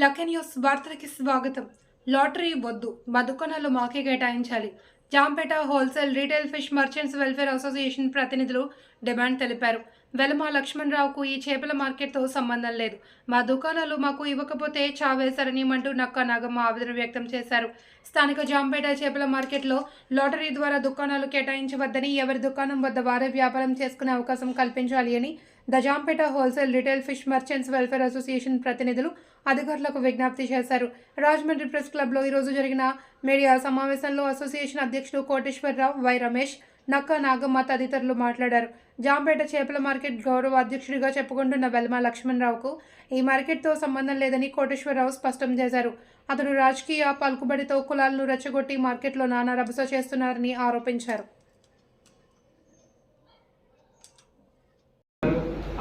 Lucky news వార్తలకి స్వాగతం. Lottery వద్దు బతుకొనలు మాకే కేటాయించాలి. Jampeta wholesale retail fish merchants welfare association ప్రతినిధులు డిమాండ్ తెలిపారు. వెలమ లక్ష్మణరావుకు ఈ చేపల మార్కెట్తో సంబంధం లేదు. మా దుకాణాలు మాకు ఇవ్వకపోతే చావేశారని అంటూ నక్క నాగమ్మ ఆవేదన వ్యక్తం చేశారు. స్థానిక జాంపేట చేపల మార్కెట్లో లాటరీ ద్వారా దుకాణాలు కేటాయించవద్దని ఎవరి దుకాణం వద్ద వారే వ్యాపారం చేసుకునే అవకాశం కల్పించాలి అని దజాంపేట wholesale retail fish merchants welfare association ప్రతినిధులు అధికారులకు విజ్ఞప్తి చేశారు. రాజమండ్రి ప్రెస్ క్లబ్లో ఈరోజు జరిగిన మీడియా సమావేశంలో అసోసియేషన్ అధ్యక్షుడు కోటేశ్వరరావు వై రమేష్ నక్క నాగమ్మ తదితరులు మాట్లాడారు. జాంపేట చేపల మార్కెట్ గౌరవ అధ్యక్షుడిగా చెప్పుకుంటున్న వెల్మ లక్ష్మణరావుకు ఈ మార్కెట్తో సంబంధం లేదని కోటేశ్వరరావు స్పష్టం చేశారు. అతడు రాజకీయ పలుకుబడితో కులాలను రెచ్చగొట్టి మార్కెట్లో నానా రభస చేస్తున్నారని ఆరోపించారు.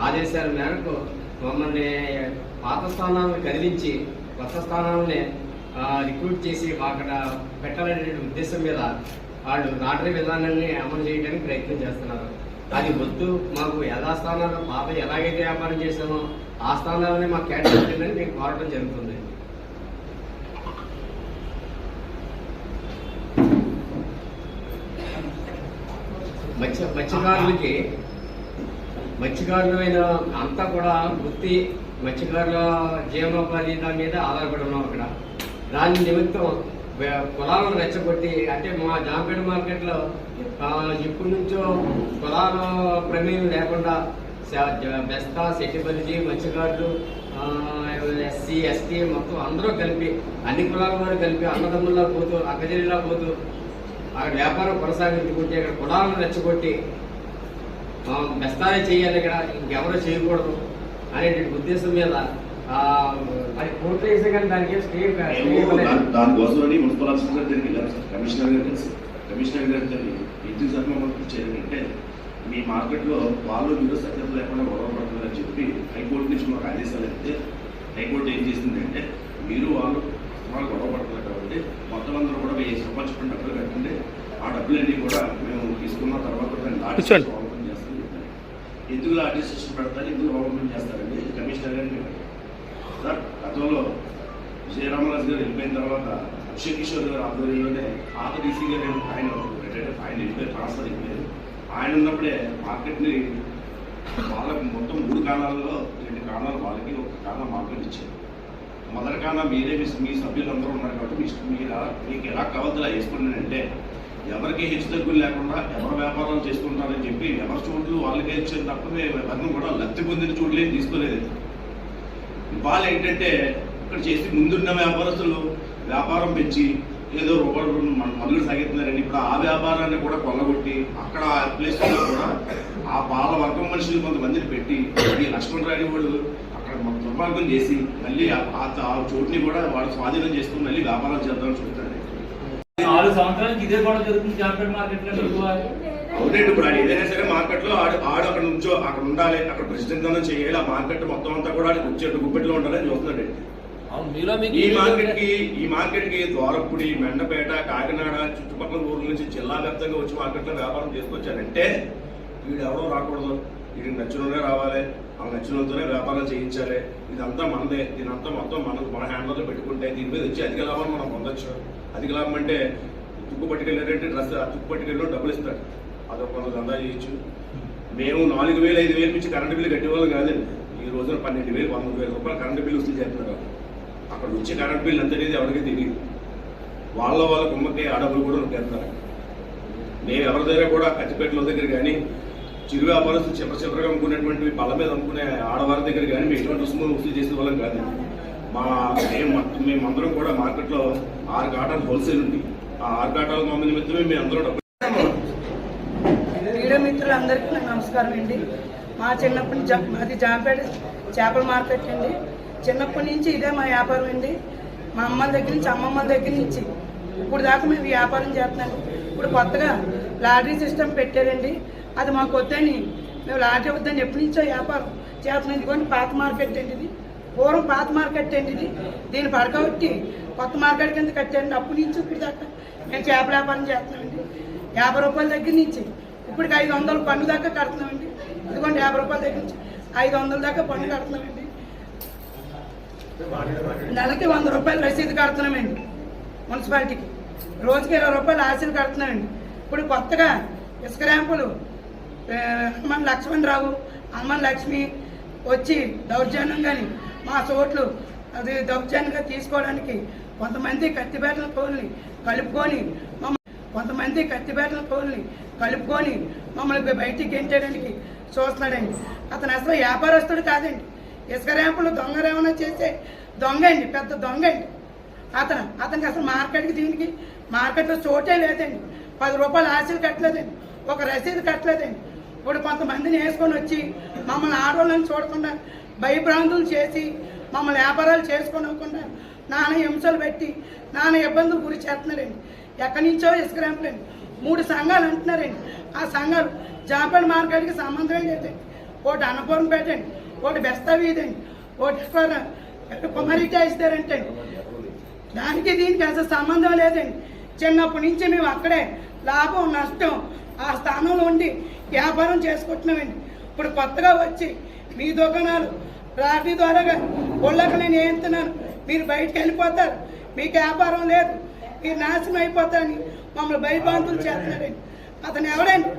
ఆదేశాల మేరకు మమ్మల్ని పాత స్థానాలను కదిలించి కొత్త స్థానాలనే రిక్రూట్ చేసి అక్కడ పెట్టాలనే ఉద్దేశం మీద వాళ్ళు లాటరీ విధానాన్ని అమలు చేయడానికి ప్రయత్నం చేస్తున్నారు. అది వద్దు మాకు యథాస్థానాలు పాత ఎలాగైతే వ్యాపారం చేశామో ఆ స్థానాలనే మాకు కేటాయించండి మేము కోరడం జరుగుతుంది. మత్స్య మత్స్యకారులకి మత్స్యకారులైన అంతా కూడా వృత్తి మత్స్యకారుల జీవనోపాధి దాని మీద ఆధారపడి ఉన్నాం అక్కడ. దాని నిమిత్తం వే- కులాలను రెచ్చగొట్టి అంటే మా జాంపేట మార్కెట్లో ఆ, ఇప్పటి నుంచో కులాల ప్రమేయం లేకుండా బెస్తా జ- బెస్తా సెట్టిపల్లి మత్స్యకారులు ఎస్సీ ఎస్టీ మొత్తం అందరూ కలిపి అన్ని కులాల వారు కలిపి అన్నదమ్ముల్లా పోతూ అక్కజల్లిలా పోతూ అక్కడ వ్యాపారం కొనసాగించుకుంటే ఇక్కడ కులాలను రెచ్చగొట్టి బెస్తానే చేయాలి ఇక్కడ. ఇంకెవరో చేయకూడదు. అనే ఉద్దేశం మీద ఆ, అది కోర్టు వేసే కానీ దానికి స్టే దానికోసమని మున్సిపల్ ఆఫీసర్ గారి దగ్గరికి వెళ్ళాం సార్ కమిషనర్ గారు కలిసి కమిషనర్ గారి ఎందుకు సార్ మమ్మల్ని ఇచ్చారంటే మీ మార్కెట్లో వాళ్ళు మీరు సత్యం లేకుండా గొడవ పడుతుందని చెప్పి హైకోర్టు నుంచి మాకు ఆదేశాలు ఇస్తే హైకోర్టు ఏం చేసిందంటే మీరు వాళ్ళు వాళ్ళు గొడవ పడుతున్నారు కాబట్టి మొత్తం అందరూ కూడా వెయ్యి చెప్పిన డబ్బులు కట్టండి ఆ డబ్బులన్నీ కూడా మేము తీసుకున్న తర్వాత దాన్ని ఎందుకు లాఠీ పెడతారు? ఎందుకు ఓపెన్ చేస్తారండి? కమిషనర్ గారిని సార్ గతంలో విజయరామరాజు గారు వెళ్ళిపోయిన తర్వాత అక్షయ్ కిషోర్ గారు ఆధ్వర్యంలోనే పాత డీసీ గారు ఆయన రిటైర్డ్ ఆయన వెళ్ళిపోయి ట్రాన్స్ఫర్ అయిపోయారు. ఆయన ఉన్నప్పుడే మార్కెట్ని వాళ్ళకి మొత్తం మూడు కాలాల్లో రెండు కాలాలు వాళ్ళకి ఒక కాలం మార్కెట్ ఇచ్చారు. మొదటి కాలం మీరే మీ మీ సభ్యులు అందరూ ఉన్నారు కాబట్టి మీకు ఎలా- మీకు ఎలా కావద్దు అలా అంటే ఎవరికి హెచ్చు తగ్గులు లేకుండా ఎవరు వ్యాపారాలు చేసుకుంటారని చెప్పి ఎవరి చోట్లు వాళ్ళకే ఇచ్చిన తప్ప మేము ఎవరిని కూడా లబ్ధి పొందిన చోట్లే తీసుకోలేదు. ఇవాళ ఏంటంటే ఇక్కడ చేసి ముందున్న వ్యాపారస్తులు వ్యాపారం పెంచి ఏదో రూపాయలు మన మొదలు సాగిస్తున్నారని ఇప్పుడు ఆ వ్యాపారాన్ని కూడా కొల్లగొట్టి అక్కడ ఆ ప్లేస్లో కూడా ఆ పాల వర్గం మనుషులు కొంతమందిని పెట్టి ఈ లక్ష్మణ్ రాయుడు వాళ్ళు అక్కడ దుర్మార్గం చేసి మళ్ళీ ఆ ఆ చోటుని కూడా వాళ్ళు స్వాధీనం చేసుకుని మళ్ళీ వ్యాపారం చేద్దామని చూస్తారు. నాలుగు సంవత్సరాలకి ఇదే కూడా జరుగుతుంది జాంపేట మార్కెట్లో అవునండి ఇప్పుడు ఆడు ఏదైనా సరే మార్కెట్లో ఆడు ఆడు అక్కడ నుంచో అక్కడ ఉండాలి అక్కడ ప్రెసిడెంట్ గానే చేయాలి ఆ మార్కెట్ మొత్తం అంతా కూడా ఆడికి వచ్చేట్టు గుప్పెట్లో ఉండాలని చూస్తున్నాడు అవును మీలో మీకు ఈ మార్కెట్కి ఈ మార్కెట్కి ద్వారపుడి మెండపేట కాకినాడ చుట్టుపక్కల ఊర్ల నుంచి జిల్లా వ్యాప్తంగా వచ్చి మార్కెట్లో వ్యాపారం చేసుకొచ్చారంటే వీడు ఎవరో రాకూడదు. ఇది నచ్చినోనే రావాలి ఆ నచ్చినతోనే వ్యాపారం చేయించాలి. ఇదంతా మనదే దీనంతా మొత్తం మన మన హ్యాండ్లో పెట్టుకుంటే దీని మీద వచ్చి అధిక లాభం మనం పొందొచ్చు. అధిక లాభం అంటే తుక్కు పట్టుకెళ్ళారంటే డ్రెస్ ఆ తుక్కు పట్టుకెళ్ళడం డబ్బులు ఇస్తాడు అదొక కొంత దందా చేయొచ్చు. మేము నాలుగు వేలు ఐదు వేలు నుంచి కరెంటు బిల్లు కట్టేవాళ్ళం కాదండి. ఈ రోజున పన్నెండు వేలు వంద వేల రూపాయలు కరెంటు బిల్లు వసూలు చేస్తున్నారు. అక్కడ వచ్చే కరెంట్ బిల్లు ఎంత అనేది ఎవరికి తెలియదు. వాళ్ళ వాళ్ళ కుమ్మకి ఆ డబ్బులు కూడా చేస్తారు. మేము ఎవరి దగ్గర కూడా కత్తిపేటల దగ్గర కానీ చిరు వ్యాపారస్తులు చివరి చివరిగా అమ్ముకునేటువంటి బల్ల మీద అమ్ముకునే ఆడవారి దగ్గర కానీ మేము ఎటువంటి రుసుము వసూలు చేసే వాళ్ళం కాదు. మా మేము మేమందరం కూడా మార్కెట్లో ఆరు కాటాలు హోల్సేల్ ఉంది. ఆ ఆరు కాటాల మమ్మల్ని నిమిత్తమే మేము అందరం డబ్బులు మిత్రులందరికీ నమస్కారం అండి. మా చిన్నప్పటి నుంచి మాది జాంపేట చేపల మార్కెట్ అండి. చిన్నప్పటి నుంచి ఇదే మా వ్యాపారం అండి. మా అమ్మల దగ్గర నుంచి అమ్మమ్మల దగ్గర నుంచి ఇప్పుడు దాకా మేము వ్యాపారం చేస్తున్నాం. ఇప్పుడు కొత్తగా లాటరీ సిస్టమ్ పెట్టారండి. అది మాకు వద్దని మేము లాటరీ వద్దని ఎప్పటి నుంచో వ్యాపారం చేస్తున్నది ఇదిగోండి పాత మార్కెట్ అండి ఇది పూర్వం పాత మార్కెట్ అండి ఇది దీన్ని పడకబట్టి కొత్త మార్కెట్ కింద కట్టండి అప్పటి నుంచి ఇప్పుడు దాకా మేము చేపల వ్యాపారం చేస్తున్నామండి. యాభై రూపాయల దగ్గర నుంచి ఇప్పటికి ఐదు వందలు పన్ను దాకా కడుతున్నామండి. ఇదిగోండి యాభై రూపాయల దగ్గర నుంచి ఐదు వందల దాకా పన్ను కడుతున్నామండి. నెలకి వంద రూపాయలు రసీదు కడుతున్నామండి మున్సిపాలిటీకి. రోజుకి ఇరవై రూపాయలు ఆశలు కడుతున్నామండి. ఇప్పుడు కొత్తగా ఇసుక ర్యాంపులు మన లక్ష్మణ్ లక్ష్మణరావు హనుమాన్ లక్ష్మి వచ్చి దౌర్జన్యంగాని మా చోట్లు అది దౌర్జన్యంగా తీసుకోవడానికి కొంతమంది కత్తిపేటల కోల్ని కలుపుకొని కొంతమంది కత్తిపేటల కోల్ని కలుపుకొని మమ్మల్ని బయటికి గెంటడానికి చూస్తున్నాడండి. అతను అసలు వ్యాపారస్తుడు కాదండి. ఇసుక ర్యాంపులు దొంగ రేవణ చేసే దొంగ అండి పెద్ద దొంగ అండి. అతను అతనికి అసలు మార్కెట్కి దీనికి మార్కెట్లో చోటే లేదండి. పది రూపాయలు ఆశలు కట్టలేదండి. ఒక రసీదు కట్టలేదండి. ఇప్పుడు కొంతమందిని వేసుకొని వచ్చి మమ్మల్ని ఆడవాళ్ళని చూడకుండా భయభ్రాంతులు చేసి మమ్మల్ని వ్యాపారాలు చేసుకోనివ్వకుండా నాన్న హింసలు పెట్టి నాన్న ఇబ్బందులు గురి చేస్తున్నారండి. ఎక్కడి నుంచో ఇసుక మూడు సంఘాలు అంటున్నారండి. ఆ సంఘాలు జాపేట మార్కెట్కి సంబంధం లేదండి. ఒకటి అన్నపూర్ణ పెట్టండి ఒకటి బెస్తా అండి. ఒకటి కుమారి కుమారిటా ఇస్తారంటండి. దానికి దీనికి అసలు సంబంధం లేదండి. చిన్నప్పటి నుంచి మేము అక్కడే లాభం నష్టం ఆ స్థానంలో ఉండి వ్యాపారం చేసుకుంటున్నామండి. ఇప్పుడు కొత్తగా వచ్చి మీ దుకాణాలు రాటి ద్వారాగా ఒళ్ళక నేను ఏంతున్నాను మీరు బయటకు వెళ్ళిపోతారు. మీకు వ్యాపారం లేదు. మీరు నాశనం అయిపోతారని మమ్మల్ని భయభాంతులు చేస్తున్నారండి. అతను ఎవడండి?